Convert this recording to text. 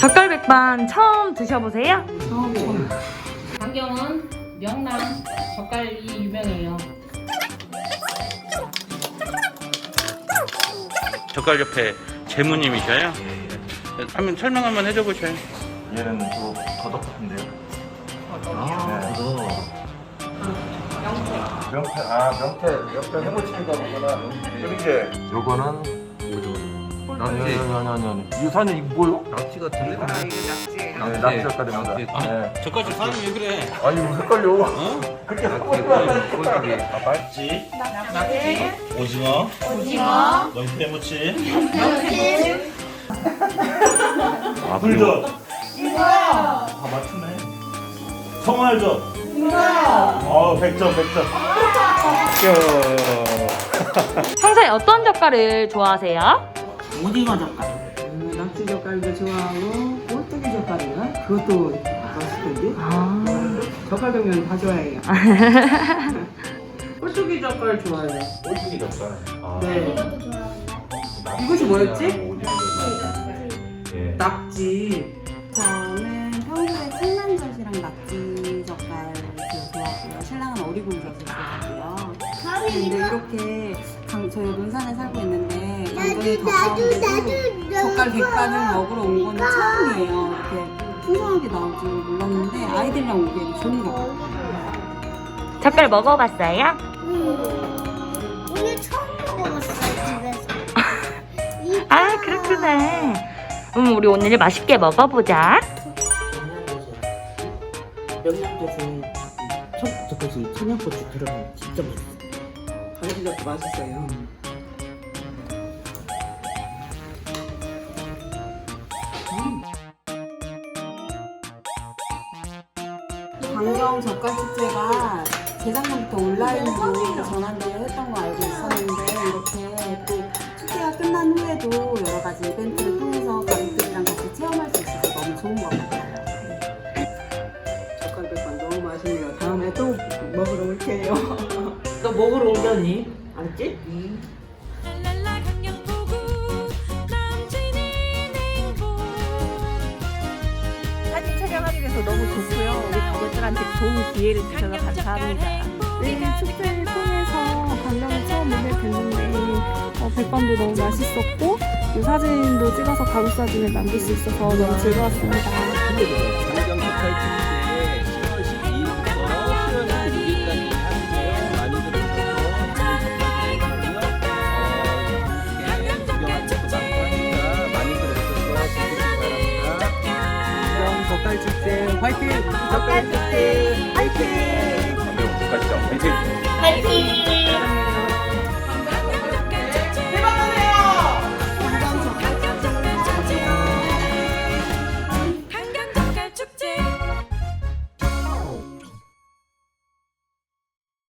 젓갈백반 처음 드셔보세요? 강경은 명랑 젓갈이 유명해요. 젓갈 옆에 재무님이셔요? 한번 설명 한번 해줘 보셔요. 얘는 또 더덕인데요. 아, 그거. 명태, 아 명태 옆에 해무침인가 보구나. 그리고 이제 요거는 낙지. 아니 아니 아니 아니. 이거 사장님 이거 뭐요? 낙지 같은데? 네, 낙지 젓갈입니다. 네. 젓갈집 사람이 왜 그래? 아니 뭐 헷갈려. 어? 그렇게 하고 꼴뚜기. 아 맛있지. 오징어, 오징어, 명태무침, 아 굴젓. 다 맞추네. 성알젓. 어, 100점, 100점. 평소에 어떤 젓갈을 좋아하세요? 오징어 젓갈. 음, 낙지 젓갈도 좋아하고 꼴뚜기 젓갈인가? 그것도 맛있던데? 아, 젓갈 종류는 다 좋아해요. 꼴뚜기 젓갈 좋아해요. 꼴뚜기 젓갈. 아, 네. 이것이 뭐였지? 예. 낙지. 이렇게 강, 저희 논산에 살고 있는데 가까운데도 젓갈 백반을 먹으러 온 거는 처음이에요. 이렇게 풍성하게 나올 줄 몰랐는데 아이들이랑 오기에는 좋은 것 같아요. 젓갈 먹어봤어요? 오늘 처음 먹어봤어요 집에서. 아, 그렇구나. 음, 우리 오늘 맛있게 먹어보자. 명란젓에 청고추, 청양고추 들어가면 진짜 맛있어 요. 강지젓도 맛있어요. 광경 젓갈 축제가 재작년부터 온라인으로 전환되어 했던 거 알고 있었는데 이렇게 또 축제가 끝난 후에도 여러 가지 이벤트를 통해서 가족들이랑 같이 체험할 수 있어서 너무 좋은 것 같아요. 젓갈 백반 너무 맛있네요. 다음에 또 먹으러 올게요. 너 먹으러 오려니? 알았지? 사진 촬영하기 위해서 너무 좋고요. 우리 가족들한테 좋은 기회를 주셔서 감사합니다. 네, 축제를 통해서 강령을 처음 오게 됐는데 어, 백반도 너무 맛있었고 이 사진도 찍어서 가족 사진을 남길 수 있어서 너무 즐거웠습니다. 축제 화이팅! 젓갈 축제 화이팅! 젓갈장. 화이팅. 파이팅!